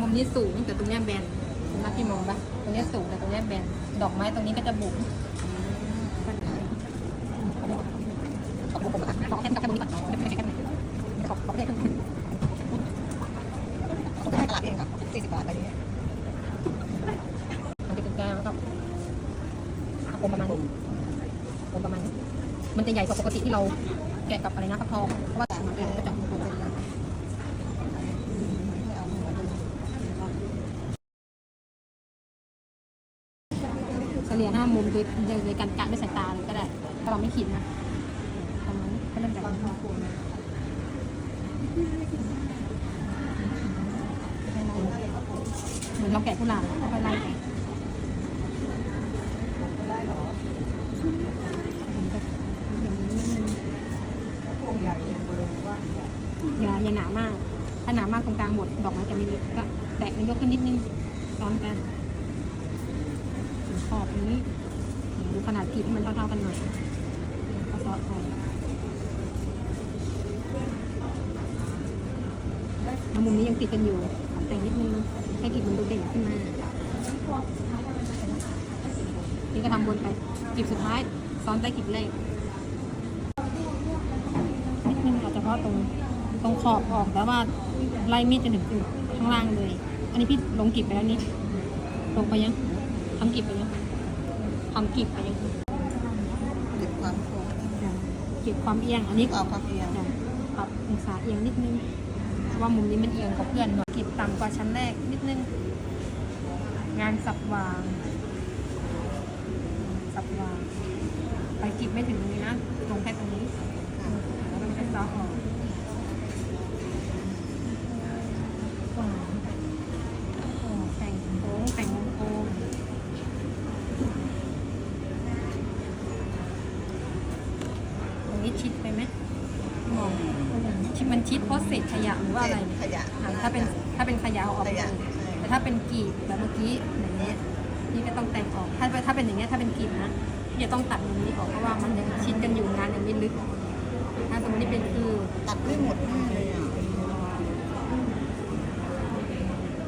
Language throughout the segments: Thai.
มุมนี้สูงแต่ตรงเนี้ยแบนนไหมพี่มองปะตรงเนี้ยสูงแต่ตรงเนี้ยแบน ดอกไม้ตรงนี้ก็จะบุ๋มขอบคุณขอบแค่กับตรงนี้ก่อนขอบขอบแค่ต้องให้ตลาดเองครับสี่สิบบาทไรเงี้ยมันจะเป็นกลาแล้วก็กลมประมาณนี้กลมประมาณ มันจะใหญ่กว่าปกติที่เราแกะกับอะไรนะฟักทองเพราะว่ามันเป็นกระจกมันเป็น ไม่เอาหัวดู เฉ ลี่ยโดยโดยการกะด้วยสายตาเลยก็ได้ ถ้าเราไม่ขีดนะประมาณนี้ก็เริ่มจากเหมือนเราแกะกุหลาบแล้วก็ไล่แกะอย่าอย่าหนามาก ถ้าหนามากตรงกลางหมด ดอกไม้จะไม่เล็กก็แตะมันยกขึ้นนิดนึงซ้อนกัน ขอบนี้ดูขนาดผิดให้มันเท่าๆกันหน่อยก็ซอสพอแล้วมุมนี้ยัง ติดกันอยู่ขอแต่งนิดนึงให้ผิดมันดูเด่นขึ้นมานี่ก็ทำบนไปกลีบสุดท้าย ซ้อนใต้กลีบแรกนิดนึงเอาเฉพาะตรงตรงขอบออกแล้วว่าไล่มีดจะถึงจุดข้างล่างเลย อันนี้พี่ลงกลีบไปแล้วนี่ลงไปยังทำกลีบไปยังทำกลีบไปยังเก็บความโค้งเก็บความเอียง อันนี้เอาความเอียงจะปรับองศาเอียงนิดนึงเพราะ ว่ามุมนี้มันเอียงกว่าเพื่อนหน่อยกิบต่ำกว่าชั้นแรกนิดนึง งานสับวาง สับวาง ไปกิบไม่ถึงตรงนี้นะ ลงแค่ตรงนี้ แล้วก็แค่ซ้อออกวางโอ้แต่งโค้งแต่งวงกลม ตรงนี้ชิดไปไหมมอง ชิดมันชิดเพราะเศษขยะหรือว่าอะไรขยะอะถ้าเป็นถ้าเป็นขยะเอาออกขไปยะเลยแต่ถ้าเป็นกรีบแบบเมื่อกี้อย่างนี้ยนี่ก็ต้องแต่งออกถ้าถ้าเป็นอย่างเงี้ยถ้าเป็นกรีบนะพี่จะต้องตัดมุมนี้ออกเพราะว่ามันยังชิดกันอยู่งานยังไม่ลึก ถ้าสมมตินี่เป็นคือ ตัดไม่หมดแน่เลยอะ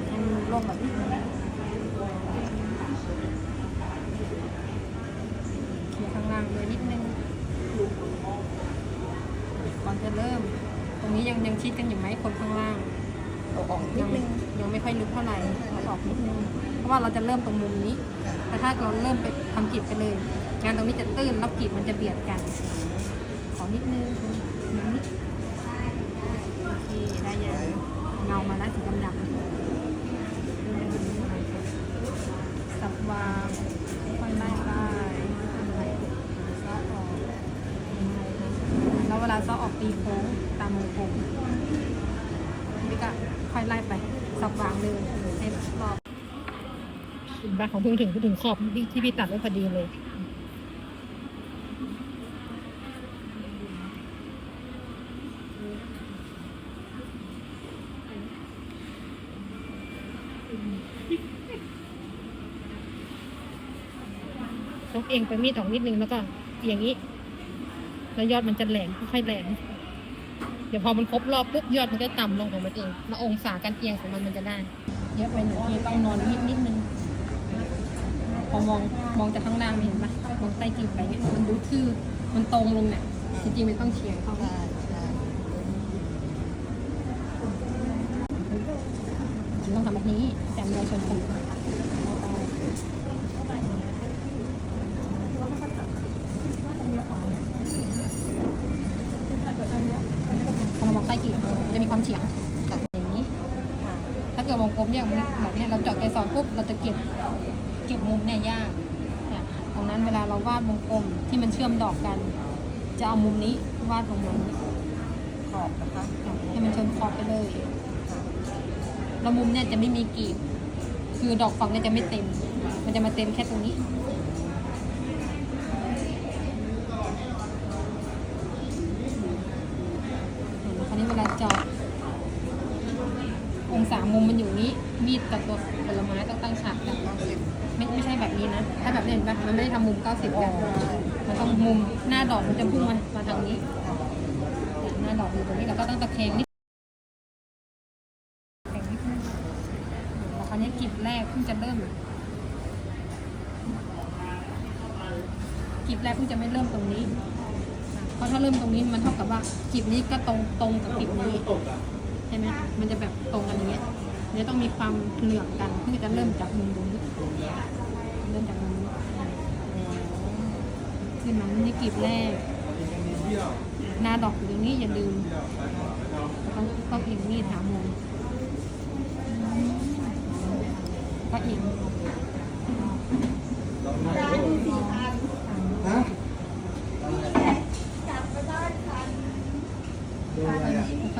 ให้มันร่วมแบบนี้เคลียร์ข้างล่างเลยนิดนึงก่อนจะเริ่ม ตรง นี้ยังยังชิดกันอยู่ไหมคนข้างล่างเอาออกนิยัดงนึงยังไม่ค่อยลึกเท่าไหร่เราออกนิดนึงเพราะว่าเราจะเริ่มตรงมุมนี้ แต่ถ้าเราเริ่มไปทำกรีบไปเลย งานตรงนี้จะตื้นแล้วกรีบมันจะเบียดกัน ขอนิดนึงนิดนิดโอเคได้ยังเงามาแล้วสีดำๆสับวางค่อยไล่ไปซอออกแล้วเวลาซอออกตีโค้งตามวงกลม นี่ก็ค่อยไล่ไปสับวางเลยให้รอบ เห็นปะของเพิ่งถึงถึงขอบที่พี่ตัดไว้พอดีเลยยกเองไปมีดออกนิดนึงแล้วก็อย่างนี้ แล้วยอดมันจะแหลมค่อยแหลมเดี๋ยวพอมันครบรอบปุ๊บยอดมันก็ต่ำลงของมันเองแล้วองศาการเอียงของมันมันจะได้ เยอะไปหนึ่งทีต้องนอนนิดนิดนึง พอมองมองจากข้างล่างเห็นปะมองใต้กีบไปเนี่ยมันดูทื่อมันตรงลงเนี่ยจริงๆมันต้องเฉียงเข้าใช่ใช่จริงต้องทำแบบนี้แต่เราชนกันพอเรามองใต้กีบมันจะมีความเฉียงอย่างนี้ ถ้าเกิดวงกลมเนี่ยแบบเนี้ยเราเจาะเกสรปุ๊บเราจะเก็บ เก็บมุมเนี่ยยากตรงนั้นเวลาเราวาดวงกลมที่มันเชื่อมดอกกัน จะเอามุมนี้วาดตรงมุมนี้ขอบนะคะให้มันชนขอบไปเลยแล้วมุมเนี่ยจะไม่มีกรีบ คือดอกฝั่งเนี่ยจะไม่เต็ม มันจะมาเต็มแค่ตรงนี้คราวนี้เวลาจาะองศามุมมันอยู่นี้ มีดกับตัวผลไม้ต้องตั้งฉากกันต้องสิบ ไม่ไม่ใช่แบบนี้นะ ถ้าแบบนี้เห็นปะมันไม่ได้ทำมุม 90แบบมันต้องมุมหน้าดอกมันจะพุ่งมามาทางนี้เนี่ยหน้าดอกอยู่ตรงนี้เราก็ต้องตะแคงนิดแคงนิดนึงอันนี้กลีบแรกเพิ่งจะเริ่มกลีบแรกเพิ่งจะไม่เริ่มตรงนี้ เพราะถ้าเริ่มตรงนี้มันเท่ากับว่ากลีบนี้ก็ตรงตรงกับกลีบนี้ใช่ไหมมันจะแบบตรงกันอย่างเงี้ย เนี่ยต้องมีความเหลื่อมกันเพื่อจะเริ่มจากมุมตรงนี้เริ่มจากมุมนี้ขึ้นมานี่กลีบแรก หน้าดอกอยู่ตรงนี้อย่าลืมต้องต้องเอียงมีดหามุมก็เอียง ฮะ ก็หมุนไป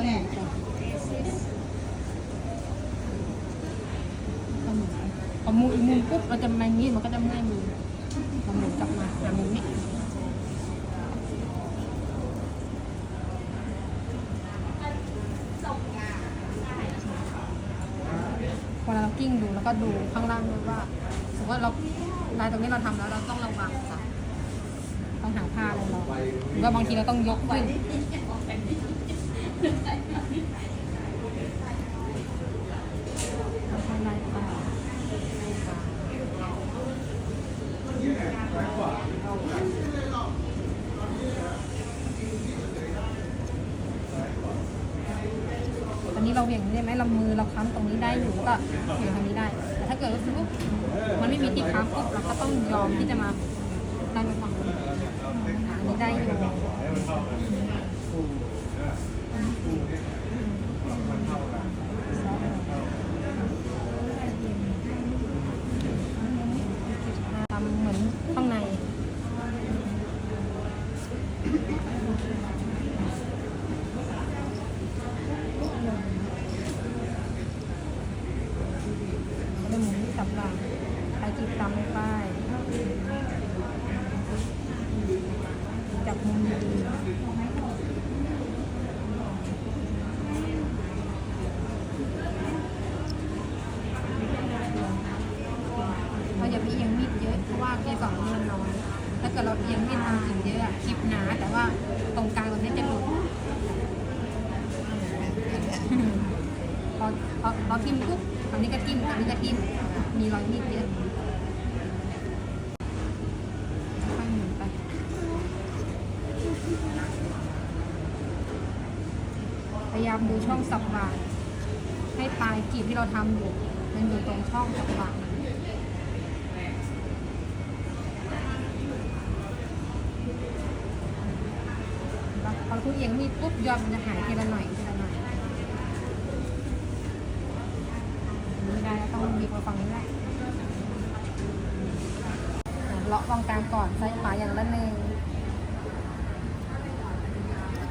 ก็หมุนพ อมุนมุนปุ๊บเราจะมาย่างนี้มันก็จะเมื่อยมือพอหมุนกลับมาหามุมนี้เวลาเรากิ้งดูแล้วก็ดูข้างล่างด้วยว่าสมมติว่าเราลายตรงนี้เราทำแล้วเราต้องระวังค่ะต้องหาผ้าอะไรรองหรือว่าบางทีเราต้องยกขึ้น ทำลายปากตอนนี้ เราเหวี่ยงได้ไหมเรามือเราค้ำตรงนี้ได้อยู่ก็เหวี่ยงทางนี้ได้ แต่ถ้าเกิดว่าปุ๊บมันไม่มีที่ค้ำปุ๊บเราก็ต้องยอมที่จะมาดันไปฝั่งตรงนี้ได้อยู่ำเหมือนข้างใน เรื่องหมุนที่สับหลังใครจีบตามไม่ป้ายจับมุมดีเราอย่าไปเอียงมีดเยอะเพราะว่าเกสรมันน้อยถ้าเกิดเราเอียงมีดทำสิ่งเยอะอะคลิปหนาแต่ว่าตรงกลางตรงนี้จะหลุดพอพอพอทิมปุ๊บอันนี้ก็ทิมอันนี้ก็ทิม มีรอยมีดเยอะค่อยหมุนไป พยายามดูช่องสับหวานให้ปลายกีบที่เราทำอยู่ มันอยู่ตรงช่องสับหวานพอเราพูดเอียงมีดปุ๊บยอดมันจะหายทีละหน่อยทีละหน่อย ไม่ได้แล้วต้องบีบ มาฝั่งนี้แหละเลาะตรงกลางก่อนซ้ายขวาอย่างละหนึ่ง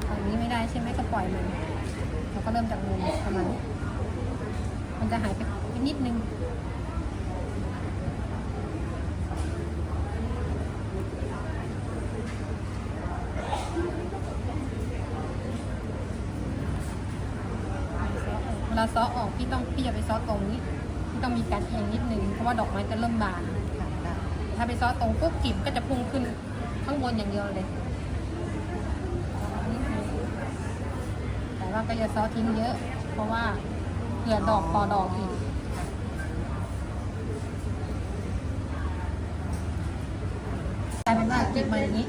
ฝั่งนี้ไม่ได้ใช่ไหมก็ปล่อยมันเราก็เริ่มจากมุมประมาณนี้มันจะหายไปนิดนึงเวลาซ้อออกพี่ต้องพี่อย่าไปซ้อตรงนี้ ต้องมีการเอียงนิดนึงเพราะว่าดอกไม้จะเริ่มบานถ้าไปซ้อตรงปุ๊บกลีบก็จะพุ่งขึ้นข้างบนอย่างเดียวเลยแต่ว่าก็อย่าซ้อทิ้งเยอะ เพราะว่าเผื่อดอกต่อดอกอีกกลายเป็นว่ากลีบมาอย่างนี้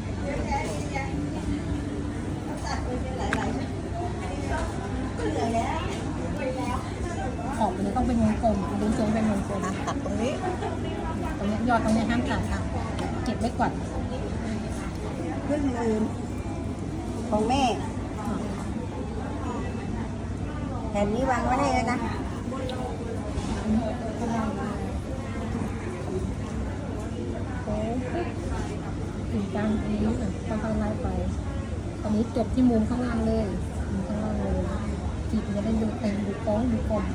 ขอบมันจะต้องเป็นวงกลมดูทรงเป็นวงกลมนะตัดตรงนี้ตรงเนี้ยยอดตรงเนี้ยห้ามตัดค่ะเก็บไว้ก่อนเพื่อนลืมของแม่อ่าแผ่นนี้วางไว้ได้เลยนะโอ้ปุ๊บถึงกลางตรงนี้น่ะค่อยๆไล่ไปตอนนี้จบที่มุมข้างล่างเลยมุมข้างล่างเลยจีบจะได้ดูเต็มดูโค้งดูกลม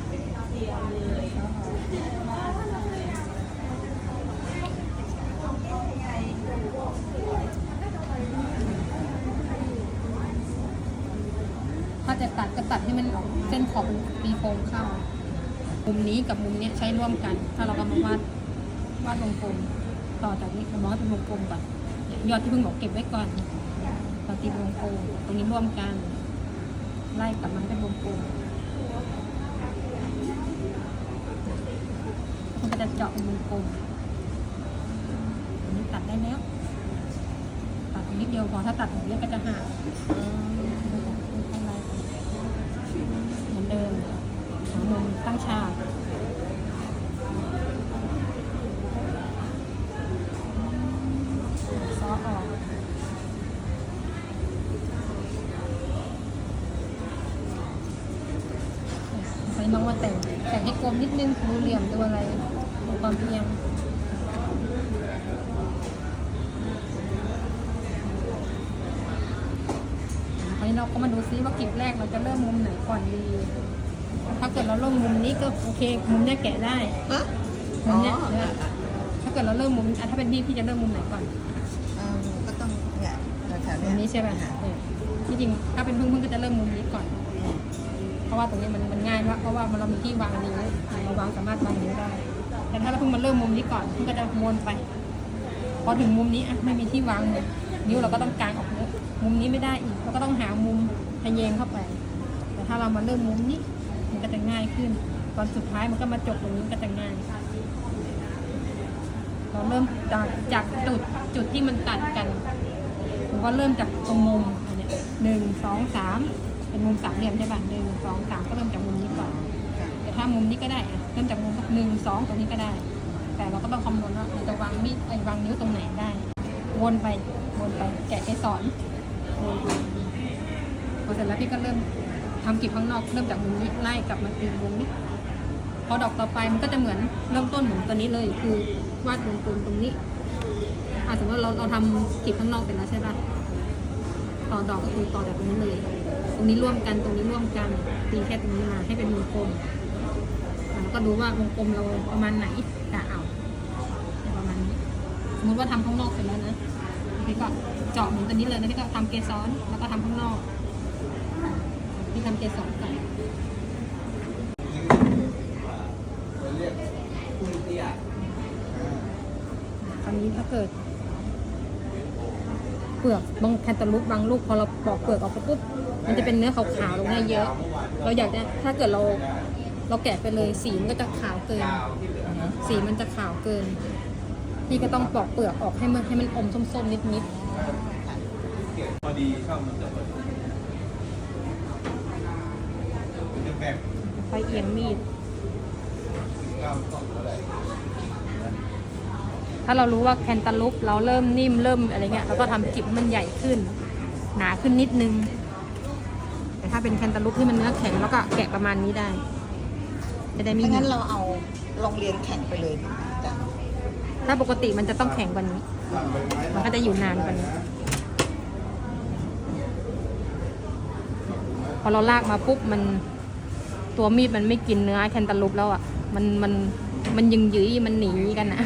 ถ้าจะตัดก็ตัดให้มันเส้นขอบเป็นตีโค้งเข้า มุมนี้กับมุมนี้ใช้ร่วมกัน ถ้าเรากำลังวาดวาดวงกลมต่อจากนี้เรามองให้เป็นวงกลมก่อนยอดที่เพิ่งบอกเก็บไว้ก่อนต่อตีวงกลมตรงนี้ร่วมกัน ไล่กลับมาเป็นวงกลม จะเจาะเป็นวงกลมอันนี้ตัดได้แล้ว ตัดนิดเดียวพอถ้าตัดอย่างนี้ก็จะห่างข้างในเหมือนเดิมหามุมตั้งฉากซอออกใส่น้องมาแต่งแต่งให้กลมนิดนึงดูเหลี่ยมดูอะไร ความเพียงไปเราก็มาดูซิว่าคลิปแรกเราจะเริ่มมุมไหนก่อนดี ถ้าเกิดเราเริ่มมุมนี้ก็โอเค มุมเนี้ยแกะได้ ฮะมุมเนี้ยอ๋อเนี่ยถ้าเกิดเราเริ่มมุมอะถ้าเป็นพี่พี่จะเริ่มมุมไหนก่อน เออก็ต้องเนี่ยแถวๆมุเนี้มยนี้ใช่ป่ะเออที่จริงถ้าเป็นเพิ่งเพิ่งก็จะเริ่มมุมนี้ก่อน เพราะว่าตรงนี้มันมันง่ายมากเพราะว่ามันเรามีที่วางนิ้วเราวางสามารถวางนิ้วได้ แต่ถ้าเราเพิ่งมาเริ่มมุมนี้ก่อนเพิ่งก็จะวนไป พอถึงมุมนี้อะไม่มีที่วางนิ้วเราก็ต้องกางออกมุมนี้ไม่ได้อีกเราก็ต้องหามุมทะแยงเข้าไป แต่ถ้าเรามาเริ่มมุมนี้ มันก็จะง่ายขึ้น ตอนสุดท้ายมันก็มาจบตรงนี้ก็จะง่ายเราเริ่มจากจากจุดจุดที่มันตัดกันผมก็เริ่มจากตรงมุมอันเนี้ยหนึ่งสองสามเป็นมุมสามเหลี่ยมใช่ป่ะหนึ่งสองสามก็เริ่มจากมุมนี้ก่อนแต่ถ้ามุมนี้ก็ได้อะ ริ่มจากมุมหนึ่งสองตรงนี้ก็ได้ แต่เราก็ต้องคำนวณว่าเราจะวางมีดไอ้วางนิ้วตรงไหนได้ วนไปวนไปแกะเกสรพอเสร็จแล้วพี่ก็เริ่มทำกลีบข้างนอกเริ่มจากมุมนี้ไล่กลับมาตีมุมนี้พอดอกต่อไปมันก็จะเหมือนเริ่มต้นเหมือนตัวนี้เลย คือวาดวงกลมตรงนี้อะสมมติเราเราทำกลีบข้างนอกเป็นแล้วใช่ปะต่อดอกก็คือต่อจากตรงนี้เลย ตรงนี้ร่วมกันตรงนี้ร่วมกันตีแค่ตรงนี้มาให้เป็นวงกลม ก็ดูว่าวงกลมเราประมาณไหนกะเอาประมาณนี้สมมติว่าทำข้างนอกเสร็จแล้วนะพี่ก็เจาะเหมือนตัวนี้เลยนะพี่ก็ทำเกสรแล้วก็ทำข้างนอกพี่ทำเกสรก่อนคราวนี้ถ้าเกิด เปลือกบางแคนตาลูปบางลูกพอเราปอกเปลือกออกไปปุ๊บมันจะเป็นเนื้อขาวๆตรงนี้เยอะ เราอยากจะถ้าเกิดเรา เราแกะไปเลยสีมันก็จะขาวเกิน สีมันจะขาวเกิน พี่ก็ต้องปอกเปลือกออกให้มันให้มันอมส้มๆนิดพอดีช่องมันจะพอดีจะแบ่งๆไฟเอียงมีดเก้าช่องเท่าไหร่ถ้าเรารู้ว่าแคนตาลูปเราเริ่มนิ่มเริ่มอะไรเงี้ยเราก็ทำจิบให้มันใหญ่ขึ้น หนาขึ้นนิดนึง แต่ถ้าเป็นแคนตาลูปที่มันเนื้อแข็งแล้วก็แกะประมาณนี้ได้ จะได้ไม่ไม่หงั้นึนบเราเอาโรงเรียนแข่งไปเลยจ้ะถ้าปกติมันจะต้องแข็งกว่านี้ มันก็จะอยู่นานกว่านี้ พอเราลากมาปุ๊บมันตัวมีดมันไม่กินเนื้อแคนตาลูปแล้วอะ มันมันมันยึงยืยมันหนีกันอะ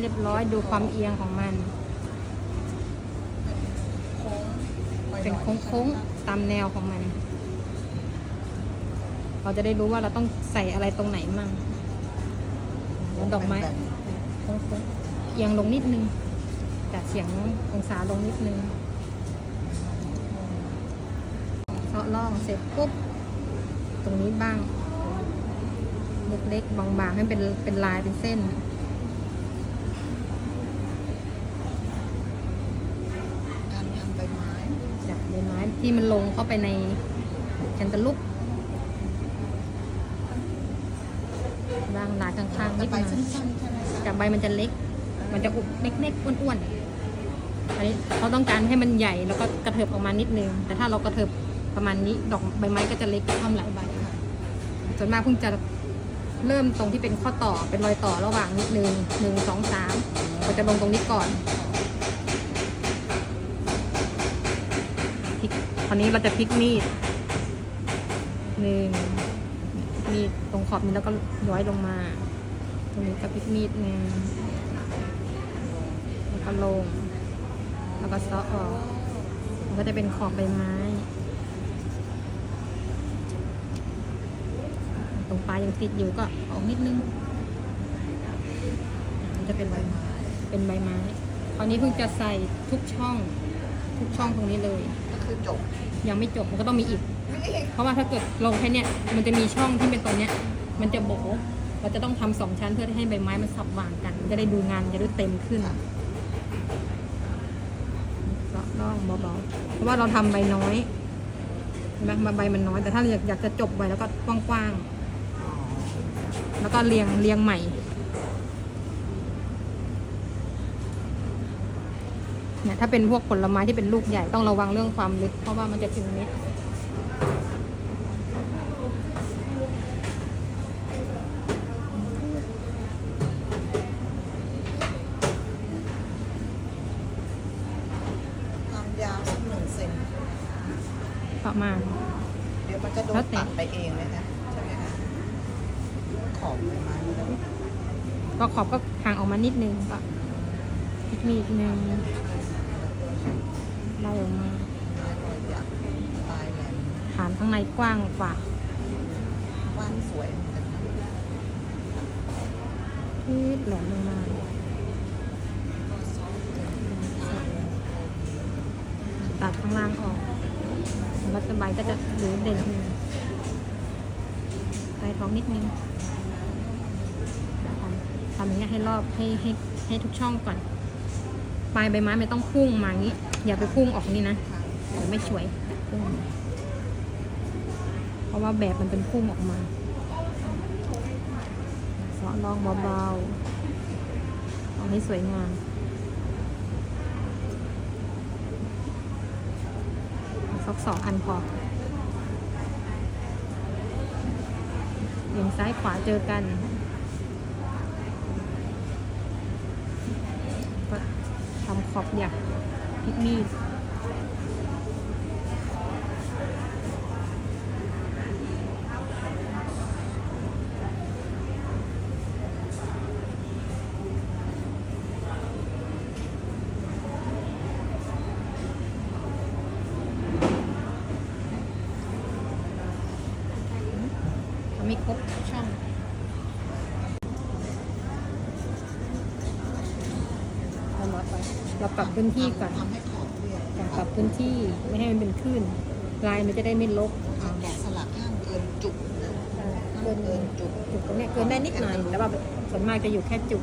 เก็บขอบให้เรียบร้อยดูความเอียงของมันโค้งไปหเป็นน่อยโค้งๆตามแนวของมัน เราจะได้รู้ว่าเราต้องใส่อะไรตรงไหนมั่งแล้วดอกไม้แบนโค้งๆเอียงลงนิดนึงจัดเสียงองศาลงนิดนึงเซาะล่องเสร็จปุ๊บ ตรงนี้บ้าง เล็กๆบางๆให้เป็นเป็นลายเป็นเส้น ๆการทำใบไม้ จากใบไม้ ที่มันลงเข้าไปในแคนตาลูปบ้างลายข้างๆนิดหใบน่อยสั้นๆใช่ไหมคะจากใบมันจะเล็ก มันจะอุบเล็กๆอ้วนๆอันนี้เราต้องการให้มันใหญ่แล้วก็กระเถิบออกมานิดนึง แต่ถ้าเรากระเถิบประมาณนี้ดอกใบไม้ก็จะเล็กทำหลายใบค่ะส่วนมากเพิ่งจะเริ่มตรงที่เป็นข้อต่อเป็นรอยต่อระหว่างนิดนึงหนึ่งสองสามเราจะลงตรงนี้ก่อนพลิก คราวนี้เราจะพลิกมีดหนึ่งมีดตรงขอบนี้แล้วก็ย้อยลงมา ตรงนี้ก็พลิกมีดหนึ่งแล้วก็ลง แล้วก็เซาะออกมันก็จะเป็นขอบใบไม้ ตรงปลายยังติดอยู่ก็ออกนิดนึงมันจะเป็นใบไม้เป็นใบไม้คราวนี้เพิ่งจะใส่ทุกช่องทุกช่องตรงนี้เลย คือจบยังไม่จบมันก็ต้องมีอีก เพราะว่าถ้าเกิดลงแค่เนี้ยมันจะมีช่องที่เป็นตรงเนี้ย มันจะโบ๋เราจะต้องทำสองชั้นเพื่อให้ใบไม้มันสับวางกันจะได้ดูงานจะได้เต็มขึ้นเลาะล่องเบาๆเพราะว่าเราทำใบน้อยเห็นไหมใบมันน้อยแต่ถ้าอยากอยากจะจบใบแล้วก็กว้างๆแล้วก็เรียงเรียงใหม่ เนี่ยถ้าเป็นพวกผลไม้ที่เป็นลูกใหญ่ต้องระวังเรื่องความลึก เพราะว่ามันจะถึงเม็ดความยาวสักหนึ่งเซนประมาณ เดี๋ยวมันจะโดแล้นวแต่ ตัดไปเองเลยนะใช่ไหมคะขอบใบไม้นี่นะก็ขอบก็ห่างออกมานิดนึงก็พลิกมีดนึง ไล่ออกมาไม้รอยหยักปลายแหลมฐานข้างในกว้างกว่าว่านสวยเหมือนกันนะที่แหลมลงมาตัดข้างล่างออกแล้วสบายก็จะเหลือเด่นนึงใส่ท้องนิดนึงทำทำอย่างเงี้ยให้รอบให้ให้ให้ทุกช่องก่อน ปลายใบไม้ไม่ต้องพุ่งมาอย่างนี้ อย่าไปพุ่งออกนี่นะเดี๋ยวไม่สวยพุ่งเพราะว่าแบบมันเป็นพุ่งออกมาสาะลองเบาๆเอาให้สวยงามสักสองอันพอเอียงซ้ายขวาเจอกันก็ ทำขอบอยากพลิกมีด ทำให้ครบทุกช่อง เราลดไปเราปรับ พื้นที่ก่อนทำให้ขอบเรียบการปรับพื้นที่ไม่ให้มันเป็นคลื่นลายมันจะได้ไม่ลบจะแกะสลักห้ามเกินจุกนะเออห้ามเกินเกินจุกจุดตรงเนี้ยเกินได้นิดหน่อยแต่ว่าส่วนมากจะอยู่แค่จุด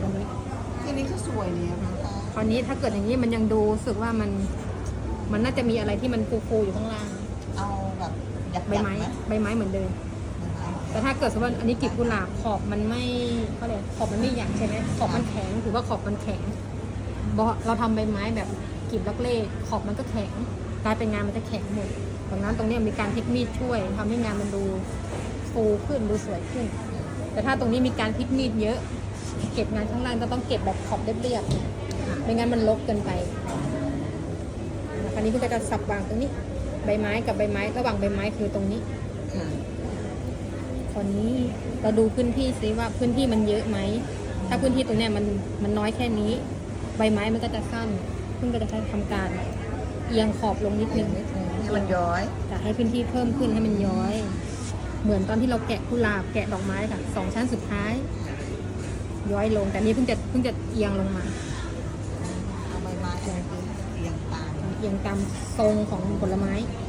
ตรงนี้ทีนี้ก็สวยเนี่ยนะคะคราวนี้ถ้าเกิดอย่างนี้มันยังดูรู้สึกว่ามัน มันน่าจะมีอะไรที่มันฟูๆอยู่ข้างล่างเอาแบบหยักๆใบไม้ไหมใบไม้เหมือนเดิมใบไม้แต่ถ้าเกิดสมมติว่าอันนี้กลีบกุหลาบขอบมันไม่เขาเรียกขอบมันไม่หยักใช่ไหมขอบมันแข็งถือว่าขอบมันแข็ง เพราะเราทำใบไม้แบบกลีบลักเล่ขอบมันก็แข็งกลายเป็นงานมันจะแข็งหมดดังนั้นตรงเนี้ยมีการพลิกมีดช่วยทำให้งานมันดูฟูขึ้นดูสวยขึ้น แต่ถ้าตรงนี้มีการพลิกมีดเยอะ เก็บงานข้างล่างก็ต้องเก็บแบบขอบเรียบๆไม่งั้นมันลกเกินไปคราวนี้ก็จะสับวางตรงนี้ ใบไม้กับใบไม้ระหว่างใบไม้คือตรงนี้ค่ะตอนนี้เราดูพื้นที่ซิว่าพื้นที่มันเยอะไหมถ้าพื้นที่ตรงเนี้ยมันมันน้อยแค่นี้ ใบไม้มันก็จะสั้นพึ่งก็จะทำการเอียงขอบลงนิดนึงให้มันย้อยจะให้พื้นที่เพิ่มขึ้นให้มันย้อย เหมือนตอนที่เราแกะกุหลาบแกะดอกไม้ค่ะสองชั้นสุดท้าย ย้อยลงแต่นี่เพิ่งจะเพิ่งจะเอียงลงมาเอาใบไม้เอียงตามเอียงตามทรงของผลไม้อ